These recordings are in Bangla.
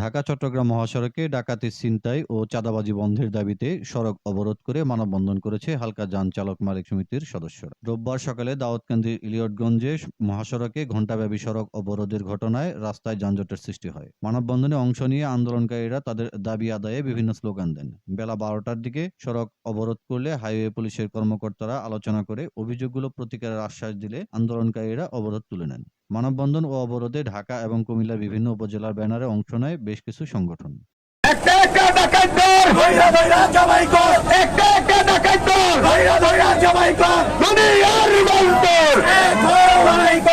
ঢাকা, চট্টগ্রাম মহাসড়কে ডাকাতি ছিনতাই ও চাঁদাবাজি বন্ধের দাবিতে সড়ক অবরোধ করে মানববন্ধন করেছে হালকা যান চালক মালিক সমিতির সদস্যরা। রোববার সকালে দাউদকান্দির ইলিয়টগঞ্জে মহাসড়কে ঘণ্টাব্যাপী সড়ক অবরোধের ঘটনায় রাস্তায় যানজটের সৃষ্টি হয়। মানববন্ধনে অংশ নিয়ে আন্দোলনকারীরা তাদের দাবি আদায়ে বিভিন্ন স্লোগান দেন। বেলা বারোটার দিকে সড়ক অবরোধ করলে হাইওয়ে পুলিশের কর্মকর্তারা আলোচনা করে অভিযোগগুলো প্রতিকারের আশ্বাস দিলে আন্দোলনকারীরা অবরোধ তুলে নেন। মানববন্ধন ও অবরোধে ঢাকা এবং কুমিল্লার বিভিন্ন উপজেলার ব্যানারে অংশ নেয় বেশ কিছু সংগঠন। বলতর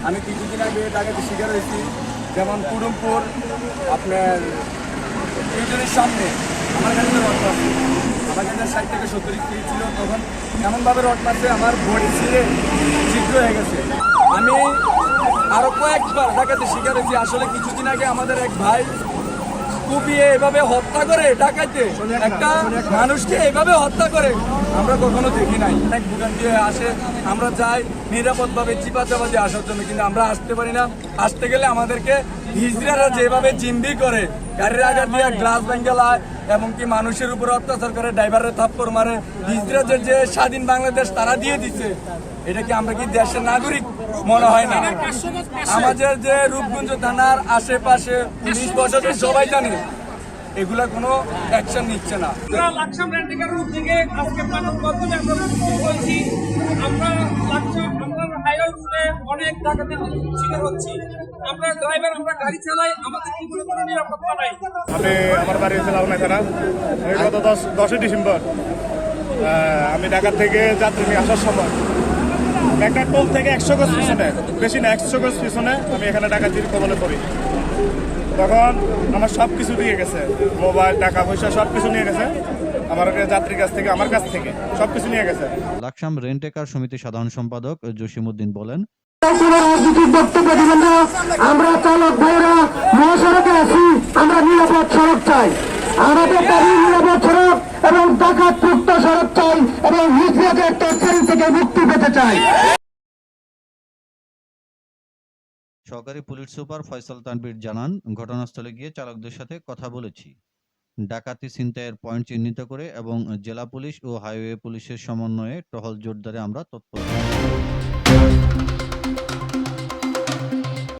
আমি কিছুদিন আগে ডাকাতি শিকার হয়েছি যেমন কুড়ুমপুর আপনার ইউজনের সামনে। আমার কাছে রড আমার কাছে ষাট থেকে সত্তর ছিল তখন। এমনভাবে রড মারছে আমার বডি ছিঁড়ে ছিদ্র হয়ে গেছে। আমি আরও কয়েকবার ডাকাতি শিকার হয়েছি। আসলে কিছুদিন আগে আমাদের এক ভাই কুপিয়ে এভাবে হত্যা করে ডাকাইতে একটা মানুষকে এভাবে হত্যা করে, আমরা কখনো দেখি নাই। অনেক ভুটান দিয়ে আসে, আমরা যাই, নিরাপদভাবে চিপাচাপাতি আসার জন্য, কিন্তু আমরা আসতে পারি না। আসতে গেলে আমাদেরকে হিজড়ারা যেভাবে জিম্বি করে, গাড়ির আগার দিয়ে গ্লাস ভেঙ্গেলায় এবং এমনকি মানুষের উপর অত্যাচার করে, ড্রাইভারের থাপ্পড় মারে, হিজড়াদের যে স্বাধীন বাংলাদেশ তারা দিয়ে দিছে। এটা কি আমরা কি দেশের নাগরিক? মনে হয় না। আমাদের যে রূপগঞ্জ থানার আশেপাশে পুলিশ প্রশাসন সবাই জানে। এগুলা কোনো অ্যাকশন নিচ্ছে না। আমরা লাকসাম রেন্টিকার রুট থেকে আজকে মানব বন্ধনে আমরা উপস্থিত আমরা লাকসাম আমরা হাইওয়ে রুটে অনেক ডাকাতের শিকার হচ্ছি। আমরা ড্রাইভার আমরা গাড়ি চালাই আমাদের কি কোনো কোনো নিরাপত্তা নাই। আমি আমার বাড়ি হচ্ছে লাউনা থানা। গত দশ দশই ডিসেম্বর আহ, আমি ঢাকা থেকে যাত্রী নিয়ে আসার সময় একটা টোল থেকে একশো গজ পিছনে বেশি না একশো গজ পিছনে আমি এখানে ডাকাতির কবলে পড়ি তখন আমার সব কিছু দিয়ে গেছে মোবাইল টাকা পয়সা সব কিছু নিয়ে গেছে আমার যাত্রীর কাছ থেকে আমার কাছ থেকে সব কিছু নিয়ে গেছে। লাকসাম রেন্টেকার সমিতির সাধারণ সম্পাদক জসিমউদ্দিন বলেন আমরা চালক ভাইরা মহাসড়কে আছি আমরা নিরাপদ সড়ক চাই। আমাদের দাবি নিরাপদ সড়ক। এবং ডাকাত মুক্ত সড়ক চাই এবং হিজরাতের টেক্সটাইল থেকে মুক্তি পেতে চাই। সহকারী পুলিশ সুপার ফয়সাল তানভীর জানান, ঘটনাস্থলে গিয়ে চালকদের সাথে কথা বলেছি। ডাকাতি ছিনতাইয়ের পয়েন্ট চিহ্নিত করে এবং জেলা পুলিশ ও হাইওয়ে পুলিশের সমন্বয়ে টহল জোরদারে আমরা তৎপর।